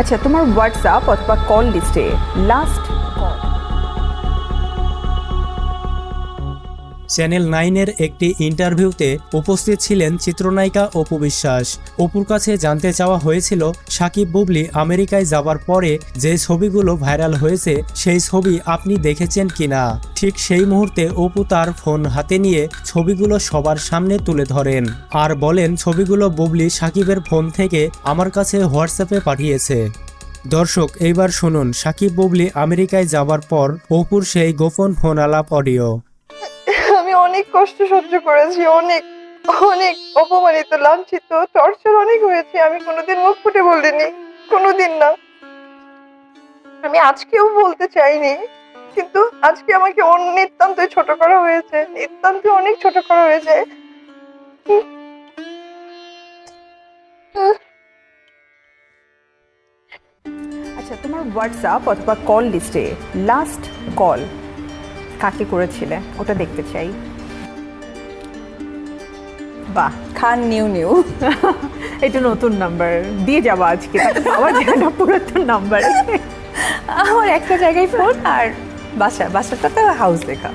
আচ্ছা তোমার হোয়াটসঅ্যাপ অথবা কল লিস্টে লাস্ট চ্যানেল নাইনের একটি ইন্টারভিউতে উপস্থিত ছিলেন চিত্রনায়িকা অপু বিশ্বাস। অপুর কাছে জানতে চাওয়া হয়েছিল, সাকিব বুবলি আমেরিকায় যাবার পরে যে ছবিগুলো ভাইরাল হয়েছে, সেই ছবি আপনি দেখেছেন কিনা? ঠিক সেই মুহূর্তে অপু তার ফোন হাতে নিয়ে ছবিগুলো সবার সামনে তুলে ধরেন। আর বলেন, ছবিগুলো বুবলি সাকিবের ফোন থেকে আমার কাছে হোয়াটসঅ্যাপে পাঠিয়েছে। দর্শক, এইবার শুনুন, সাকিব বুবলি আমেরিকায় যাবার পর অপুর সেই গোপন ফোন আলাপ অডিও। অনেক কষ্ট সহ্য করেছি, অনেক অনেক অপমানিত, লাঞ্ছিত টর্চার অনেক হয়েছে, আমি কোনোদিন মুখ ফুটে বলিনি, কোনোদিন না। আমি আজকেও বলতে চাইনি, কিন্তু আজকে আমাকে নিতান্তই ছোট করা হয়েছে নিতান্ত অনেক ছোট করা হয়েছে। আচ্ছা তোমার হোয়াটসঅ্যাপ অথবা কল লিস্টে লাস্ট কল কাকে করেছিলে? ওটা দেখতে চাই। বাহ, খান নিউ নিউ। এটা নতুন নাম্বার দিয়ে যাব আজকে, তাতে জানা, পুরাতন নাম্বার আমার একটা জায়গায় ফোন আর বাসা, বাসাটা তো হাউস দেখা